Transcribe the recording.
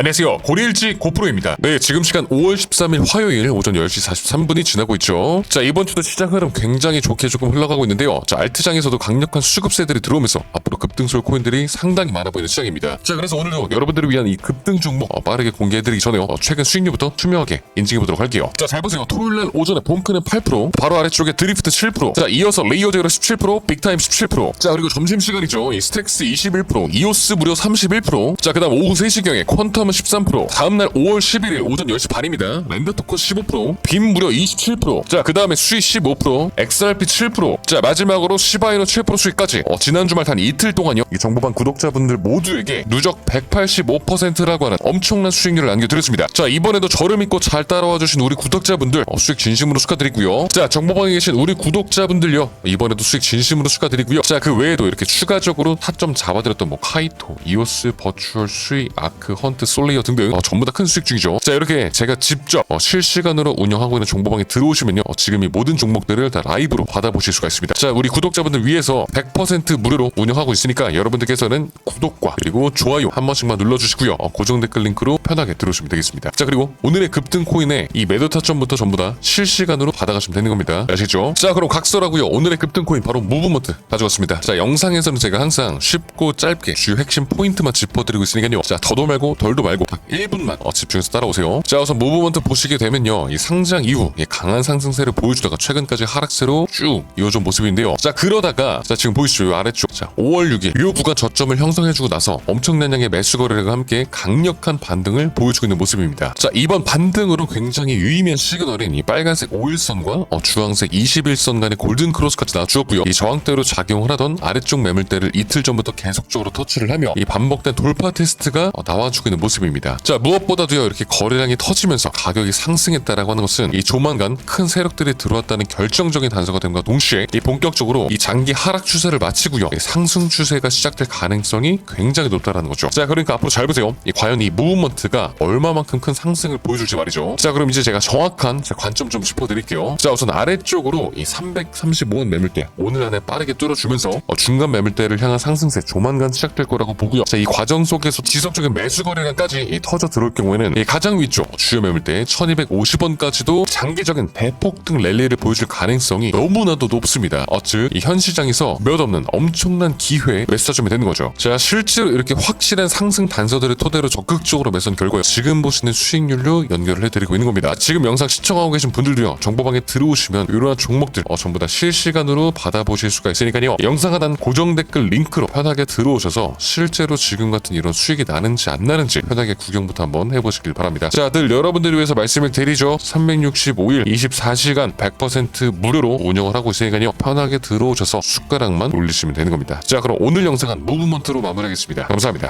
안녕하세요. 고리일지 고프로입니다. 네, 지금 시간 5월 13일 화요일 오전 10시 43분이 지나고 있죠. 자, 이번 주도 시장 흐름 굉장히 좋게 조금 흘러가고 있는데요. 자, 알트장에서도 강력한 수급세들이 들어오면서 앞 으로 급등설 코인들이 상당히 많아 보이는 시장입니다. 자, 그래서 오늘도 여러분들을 위한 이 급등 종목 어, 빠르게 공개해드리기 전에 어, 최근 수익률부터 투명하게 인증해보도록 할게요. 자, 잘 보세요. 토요일날 오전에 봄크는 8%, 바로 아래쪽에 드리프트 7%, 자, 이어서 레이어 제로 17%, 빅타임 17%, 자, 그리고 점심시간이죠. 이 스택스 21%, 이오스 무려 31%, 자, 그 다음 오후 3시경에 퀀텀은 13%, 다음날 5월 11일 오전 10시 반입니다. 랜드토커 15%, 빔 무려 27%, 자, 그 다음에 수익 15%, XRP 7%, 자, 마지막으로 시바이노 7% 수익까지, 어, 지난 주말 단 이틀 동안요, 이 정보방 구독자분들 모두에게 누적 185%라고 하는 엄청난 수익률을 안겨드렸습니다. 자, 이번에도 저를 믿고 잘 따라와 주신 우리 구독자분들, 어, 수익 진심으로 축하드리고요. 자, 정보방에 계신 우리 구독자분들요, 이번에도 수익 진심으로 축하드리고요. 자, 그 외에도 이렇게 추가적으로 타점 잡아드렸던 뭐 카이토, 이오스, 버추얼, 수익, 아크, 헌트, 솔레이어 등등 어, 전부 다 큰 수익 중이죠. 자, 이렇게 제가 직접 어, 실시간으로 운영하고 있는 정보방에 들어오시면요, 어, 지금 이 모든 종목들을 다 라이브로 받아보실 수가 있습니다. 자, 우리 구독자분들 위해서 100% 무료로 운영하고 있으니까 여러분들께서는 구독과 그리고 좋아요 한 번씩만 눌러주시고요. 어, 고정 댓글 링크로 편하게 들어오시면 되겠습니다. 자, 그리고 오늘의 급등 코인의 이 매도 타점부터 전부 다 실시간으로 받아가시면 되는 겁니다. 아시겠죠? 자, 그럼 각설하고요. 오늘의 급등 코인 바로 무브먼트 가져왔습니다. 자, 영상에서는 제가 항상 쉽고 짧게 주요 핵심 포인트만 짚어드리고 있으니까요. 자, 더도 말고 덜도 말고 딱 1분만 어, 집중해서 따라오세요. 자, 우선 무브먼트 보시게 되면요. 이 상장 이후 이 강한 상승세를 보여주다가 최근까지 하락세로 쭉 이어진 모습인데요. 자, 그러다가 자, 지금 보이시죠? 이 아래쪽. 자, 5월 6일 요 구간 저점을 형성해주고 나서 엄청난 양의 매수 거래량과 함께 강력한 반등을 보여주고 있는 모습입니다. 자, 이번 반등으로 굉장히 유의미한 시그널인 이 빨간색 5일선과 어, 주황색 21선 간의 골든 크로스까지 나와주었고요. 이 저항대로 작용을 하던 아래쪽 매물대를 이틀 전부터 계속적으로 터치를 하며 이 반복된 돌파 테스트가 어, 나와주고 있는 모습입니다. 자, 무엇보다도요, 이렇게 거래량이 터지면서 가격이 상승했다라고 하는 것은 이 조만간 큰 세력들이 들어왔다는 결정적인 단서가 됨과 동시에 이 본격적으로 이 장기 하락 추세를 마치고요, 이 추세가 시작될 가능성이 굉장히 높다라는 거죠. 자, 그러니까 앞으로 잘 보세요. 이 과연 이 무브먼트가 얼마만큼 큰 상승을 보여줄지 말이죠. 자, 그럼 이제 제가 정확한 자, 관점 좀 짚어드릴게요. 자, 우선 아래쪽으로 이 335원 매물대 오늘 안에 빠르게 뚫어주면서 어, 중간 매물대를 향한 상승세 조만간 시작될 거라고 보고요. 자, 이 과정 속에서 지속적인 매수 거래량까지 이 터져 들어올 경우에는 이 가장 위쪽 주요 매물대 1250원까지도 장기적인 대폭등 랠리를 보여줄 가능성이 너무나도 높습니다. 어, 즉, 이 현 시장에서 몇 없는 엄청난 기 회에 매수하시면 되는 거죠. 자, 실제로 이렇게 확실한 상승 단서들을 토대로 적극적으로 매선 결과에 지금 보시는 수익률로 연결을 해드리고 있는 겁니다. 지금 영상 시청하고 계신 분들도요, 정보방에 들어오시면 이러한 종목들 어, 전부 다 실시간으로 받아보실 수가 있으니까요. 영상 하단 고정 댓글 링크로 편하게 들어오셔서 실제로 지금 같은 이런 수익이 나는지 안 나는지 편하게 구경부터 한번 해보시길 바랍니다. 자, 늘 여러분들을 위해서 말씀을 드리죠. 365일 24시간 100% 무료로 운영을 하고 있으니까요. 편하게 들어오셔서 숟가락만 올리시면 되는 겁니다. 자, 그럼 오늘 영상은 무브먼트로 마무리하겠습니다. 감사합니다.